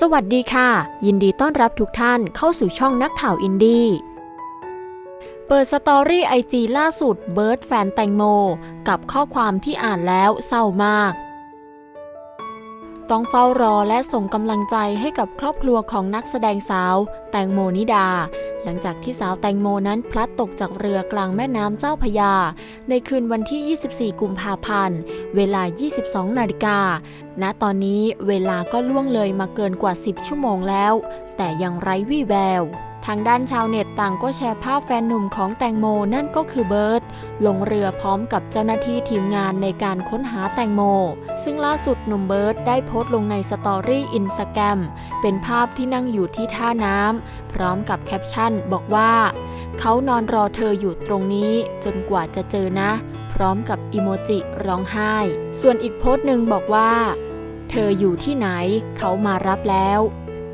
สวัสดีค่ะ ยินดีต้อนรับทุกท่านเข้าสู่ช่องนักข่าวอินดี้เปิดสตอรี่ไอจีล่าสุดเบิร์ดแฟนแตงโม กับข้อความที่อ่านแล้วเศร้ามาก ต้องเฝ้ารอและส่งกำลังใจให้กับครอบครัวของนักแสดงสาว แตงโมนิดา หลังจากที่สาวแตงโมนั้นพลัดตกจากเรือกลางแม่น้ำเจ้าพยา ในคืนวันที่ 24 กุมภาพันธ์ เวลา 22 นาฬิกา ณ ตอนนี้เวลาก็ล่วงเลยมาเกินกว่า 10 ชั่วโมงแล้ว แต่ยังไร้วี่แววทางด้านชาวเน็ตต่างก็แชร์ภาพแฟนหนุ่มของแตงโมนั่นก็คือเบิร์ตลงเรือพร้อมกับเจ้าหน้าที่ทีมงานในการค้นหาแตงโม ซึ่งล่าสุดหนุ่มเบิร์ตได้โพสต์ลงในสตอรี่อินสตาแกรมเป็นภาพที่นั่งอยู่ที่ท่าน้ำพร้อมกับแคปชั่นบอกว่า เขานอนรอเธออยู่ตรงนี้จนกว่าจะเจอนะ พร้อมกับอีโมจิร้องไห้ ส่วนอีกโพสต์หนึ่งบอกว่า เธออยู่ที่ไหนเขามารับแล้ว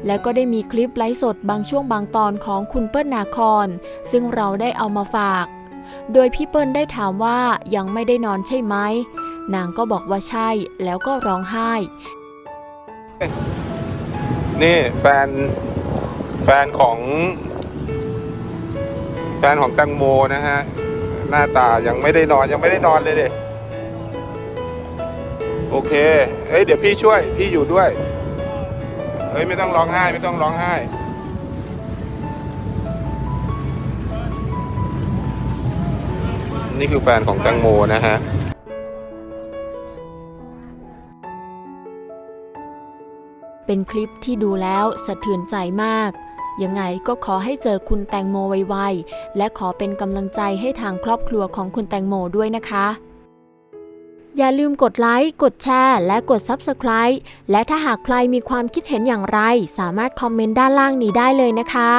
และก็ได้มีคลิปไลฟ์สดบางช่วงบางตอนของคุณเปิ้ลนาคอน ซึ่งเราได้เอามาฝาก โดยพี่เปิ้ลได้ถามว่ายังไม่ได้นอนใช่ไหม นางก็บอกว่าใช่แล้วก็ร้องไห้ นี่แฟนแฟนของ แฟนของแตงโมนะฮะ หน้าตายังไม่ได้นอนยังไม่ได้นอนเลยเด็โอเค เอ้ยเดี๋ยวพี่ช่วย พี่อยู่ด้วย เอ้ยไม่ต้องร้องไห้ไม่ต้องร้องไห้ นี่คือแฟนของแตงโมนะฮะ เป็นคลิปที่ดูแล้วสะเทือนใจมาก ยังไงก็ขอให้เจอคุณแตงโมไวๆ และขอเป็นกำลังใจให้ทางครอบครัวของคุณแตงโมด้วยนะคะ อย่าลืมกดไลค์ กดแชร์ และกด Subscribe และถ้าหากใครมีความคิดเห็นอย่างไร สามารถคอมเมนต์ด้านล่างนี้ได้เลยนะคะ